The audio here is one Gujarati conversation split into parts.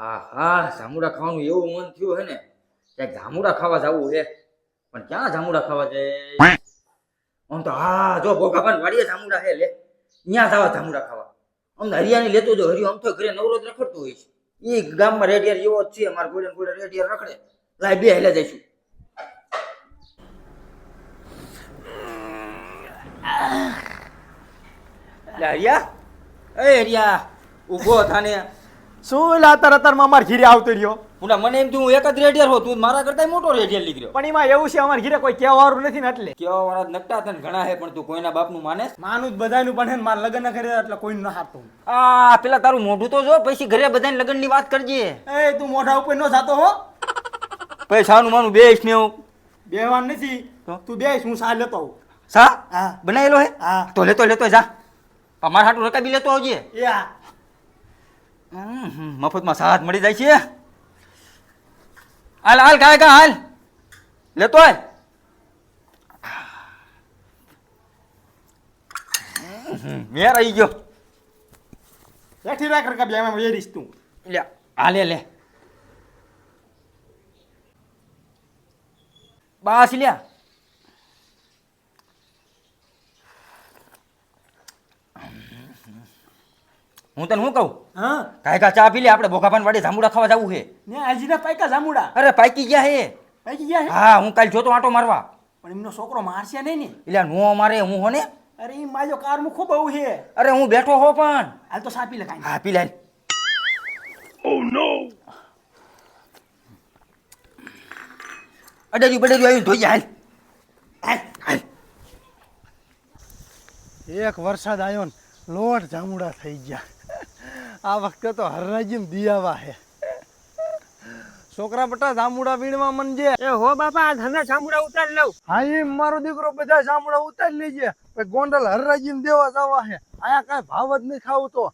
હા હા જામુડા ખાવાનું એવું મન થયું હે ને ક્યાંક જામુડા ખાવા જવું છે પણ ક્યાં જામુડા ખાવા જાય? આમ તો હા જો ભોગાભાન વાડીએ જામુડા હે લે. ત્યાં જવા જામુડા ખાવા. આમ તો હરિયાણી લેતો જો હરિયો આમ તો ઘરે નવરો જ રખડતો હોય છે. એ ગામમાં રેડિયર એવો જ છે અમારે ગોળે ગોળે રેડિયર રખડે. લાય બે હેલે જઈશું. હરિયા. એ હરિયા ઊભો થાને. શું એટલે અત્યારે અત્યારમાં અમાર ઘીરે આવતો રહ્યો? પુલા મને એમ થયું હું એક જ રેડિયર હો તું મારા કરતા મોટો રેડિયર લીધો. પણ એમાં એવું છે અમાર ઘીરે કોઈ કહેવાવાળું નથી ને એટલે. કેવા વાળા નકટા તને ઘણા હે પણ તું કોઈના બાપનું માને માનું જ બધાનું પણ હે ને મારા લગ્ન કરે એટલે કોઈ ના હાતું આ પેલા તારું મોઢું તો જો પછી ઘરે બધાને લગ્નની વાત કરજે. એ તું મોઢા ઉપર ન જાતો હો. પૈસાનું માનું બેસ ને હું. બેવાન નથી. તો? તું બેસ હું સા લેતો આવું. સા? હા. બનાવેલો હે? હા. તો લેતો લેતો જા. અમારા હાટું રકાબી લેતો આવજે. એ હમ, મફતમાં સાથ મળી જાય છે. હાલ હાલ કાય કા હાલ. લેતો હમ, મેર આવી ગયો. બેઠી રાખ રકા બે એમાં વેરીશ તું. લે હાલે લે લે. બાસ લ્યા હું તને શું કહું? હા. કાયકા ચા પી લે આપણે બોખાપાન વાડી જાંબુડા ખાવા જવું છે. ને આજીના પાયકા જામુડા અરે પાકી ગયા હે પાયકી ગયા હે હા હું કાલ જોતો આંટો મારવા. પણ એમનો છોકરો મારશે નહીં ને. એટલે નો મારે હું હો ને? અરે ઈ માજો કાર મુ ખૂબ આવું છે. અરે હું બેઠો હો પણ. હાલ તો સાપી લે કાંઈ. હા પી લે અડેરી બડેરી આવી ધોઈ હાલ. એક વરસાદ આવ્યો ને લોટ જામુડા થઈ ગયા. આ વખતે તો હરરાજીમ દિયાવા હે. છોકરા બટા જામુડા વીણવા મનજે એ હો બાપા આ ધંધા જામુડા ઉતારી લઉં. હા એ મારો દીકરો બધા જામુડા ઉતારી લેજે. પછી ગોંડલ હરરાજીમ દેવા જવા હે. આયા કાંઈ ભાવ જ નહીં ખાવું તો.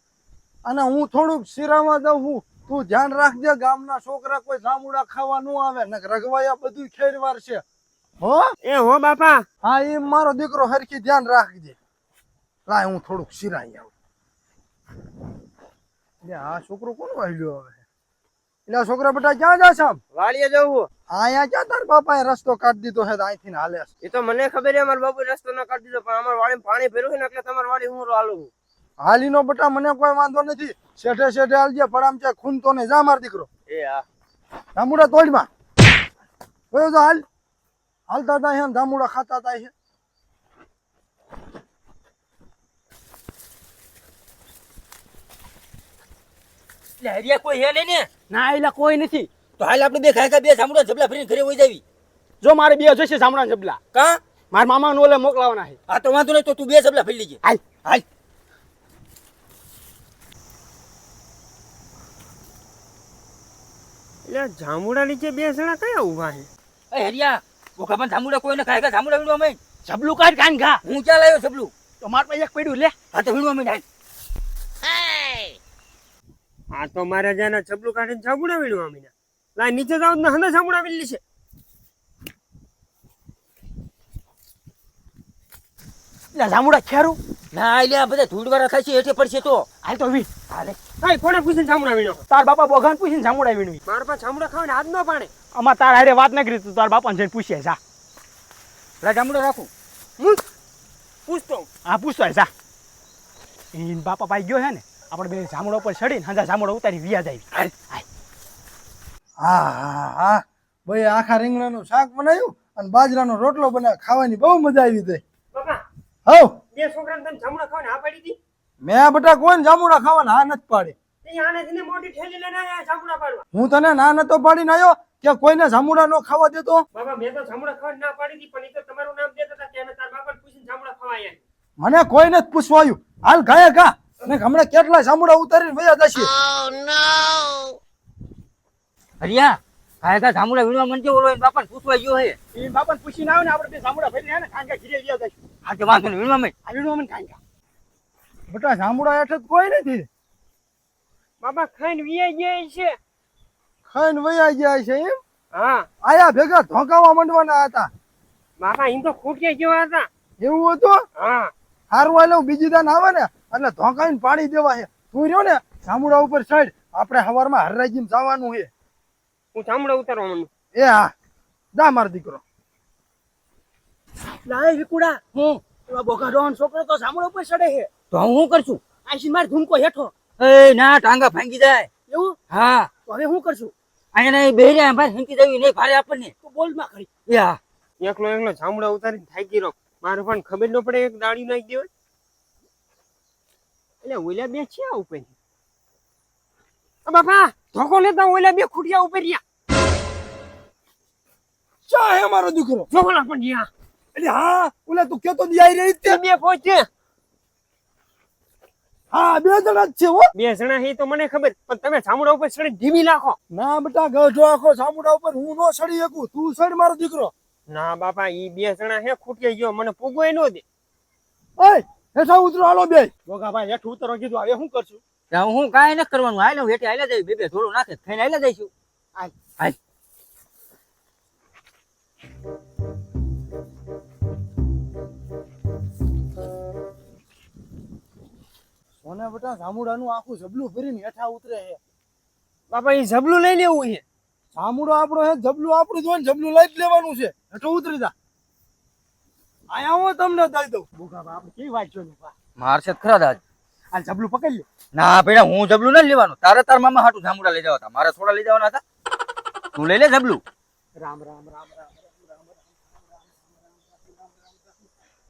અને હું થોડુંક શિરામાં જાઉં છું તું ધ્યાન રાખજે ગામના છોકરા કોઈ જામુડા ખાવા ન આવે. ને રઘવાયા બધું ખેરવાર છે. હો? એ હો બાપા. હા એ મારો દીકરો હરખી ધ્યાન રાખજે. લાય હું થોડુંક સિરાઈ આવું. આ છોકરો કોણ આવ્યો હવે એટલે છોકરા બેટા ક્યાં જા આમ? વાડીએ જવું અહીંયા ક્યાં તાર બાપાએ રસ્તો કાઢી દીધો છે અહીંથી હાલે એ તો મને ખબર છે મારા બાપુ રસ્તો ના કાઢી દીધો પણ અમારા વાડી પાણી ભર્યું છે ને એટલે તમારી વાડી હું હાલું હાલીનો બેટા મને કોઈ વાંધો નથી. શેઠે શેઠે હાલજે પડામ છે ખૂન તો ને જા માર દીકરો. એ હા. જામુડા તોડમાં. તો હાલ. હાલતા હતા ધામુડા ખાતા હતા એટલે હરિયા કોઈ હે નહીં ને? ના એલા કોઈ નથી. તો હાલ આપણે બે ખાય બે જાંબુડા જબલા ફરીને ઘરે વહી જાવી. જો મારે બે જોઈશે સામડા જબલા કા? મારા મામા ઓલે મોકલાવાના છે. આ તો વાંધો નહીં તો તું બે જબલા ફરી લેજે. હાલ. હાલ. એટલે જામુડા નીચે બે જણા કયા ઊભા છે? એ હરિયા બોખાપાન જામુડા કોઈને ખાય કા જામુડા વીણવા મેં જબલું કાઢ કાન ઘા. હું ક્યાં લાવ્યો જબલું તો મારા પાસે એક પડ્યું લે. હા તો વીણવા મેં હાલ. આ તો મારા જ્યાં છબલું કાઢીને જામુડા વીણવા મીના લા નીચે જાવ ને હંદા જામુડા વીણલી છે લા જામુડા ખેરું. ના લે આ બધા ધૂળવાળા થાય છે હેઠે પડશે તો. હાલ તો વી હાલે. કઈ કોને પૂછીને જામુડા વીણો તાર બાપા બોગાન પૂછીને જામુડા વીણવી મારા પાસે જામુડા ખાવાને હાથ ન પાણી અમાર તાર હારે વાત ન કરી તું તાર બાપાને જઈને પૂછીએ જા. લા જાંબુડા રાખું. હું? પૂછતો હું. હા પૂછતો જા. ઈન બાપા પાઈ ગયો છે ને. આપણે બે જામુડા ઉપર ચડીને હાજા જામુડા ઉતારી વિયા જાય. હા હા હા. ભાઈ આખા રીંગણાનું શાક બનાવ્યું અને બાજરાનો રોટલો બનાવ્યો. ખાવાની બહુ મજા આવી હતી. હવ. બે છોકરાને તમે જામડા ખાવાને હા પાડી હતી મેં બટા કોઈને જામડા ખાવાના? હા નથી પાડી. હું તને ના નતો પાડીને આવ્યો કે કોઈને જામુડા નો ખાવા દેતો? બાબા મેં તો જામુડા ખાવાની ના પાડી હતી પણ એ તો તમારું નામ દેતા હતા કે તાર બાપાને પૂછીને જામુડા ખાવા મને કોઈને જ પૂછવાયું હાલ ગાયે ગા. અને હમણાં કેટલા જામુડા ઉતારીને વયા જશે? હરિયા ખાય કા જાંબુડા વીણવા માંડ ઓલો એના બાપા પૂછવા ગયો હે. એ બાપા પૂછીને આવે ને આપણે બે જામુડા ભરીને હે ને કાંગા ઘીરે વિયા જાય હા તો વાંધો નહીં વીણવા માંડ આ વીણવા મને કાંગા બટા જામુડા હેઠ કોઈ નથી. બાપા ખાઈને વીયા ગયા છે. ખાઈને વયા ગયા છે એમ? હા. આયા ભેગા ધોકાવા માંડવાના હતા. બાપા એમ તો ખૂટ્યા જેવા હતા. એવું હતું? હા. હારું લેવું બીજી દાન આવે ને એટલે ધોકાઈને પાણી દેવા છે. તું રહ્યો ને જામુડા ઉપર સાઈડ આપણે સવારમાં હરરાજી જવાનું છે. હું જામડા ઉતારવા માંડું. એ હા. દા મારો દીકરો. લાય વિકુડા હું? એવા બોગા છોકરો તો જામડા ઉપર ચડે છે. તો હું શું કરશું? આઈસી માર ધૂમકો હેઠો? એ ના ટાંગા ભાંગી જાય. એવું? હા. તો હવે શું કરશું? અહીંયા બેહર્યા ભાઈ હંકી દેવી નહીં ભારે આપણને. તો બોલમાં કરી એ હા. એકલો એકલો જામડા ઉતારીને થાકી રહ્યો. મારે પણ ખબર ન પડે એક દાડી નાખી દેવાય. એટલે ઓલા બે છે આ ઉપર? બાપા ધોકો લેતા ઓલા બે ખૂટિયા ઉપર રહ્યા. ચા હે મારો દીકરો? જોવાના પણ રહ્યા. એટલે હા ઓલે તું કેતો દી આવી રહી તે. બે પહોંચે હા બે જણા છે હો. બે જણા હે તો મને ખબર પણ તમે સામુડા ઉપર સડી ધીમી નાખો ના બેટા ગઢો આખો સામુડા ઉપર હું નો સડી શકું. તું સડ મારો દીકરો. ના બાપા ઈ બે જણા હે ખૂટી ગયો મને પૂગોય નો દે. ઓય હેઠા ઉતરો હાલો બે. બોગા ભાઈ હેઠ ઉતરો કીધું હવે શું કરશું? ત્યાં હું કાંઈ ન કરવાનું. હાલે હું હેઠે હાલે જાય બે બે થોડું નાખે ખાઈને હાલે જઈશું. હાલ. હાલ. સોના બેટા જામુડાનું આખું જબલું ભરીને હેઠા ઉતરે હે. બાપા એ જબલું લઈ લેવું છે સામુડો આપણો હે જબલું આપણું જોઈને જબલું લઈ જ લેવાનું છે. હેઠો ઉતરી જા. આયા હું તમને દઈ દઉં. બોગા બાપ કેવી વાત બા. મારશે ખરા દાદ આ જબલું પકડી લે. ના પેલા હું જબલું નથી લેવાનું. તારે તાર મામા હાટું જામુડા લઈ જવા હતા. મારે થોડા લઈ જવાના હતા. તું લઈ લે જબલું. રામ રામ રામ રામ.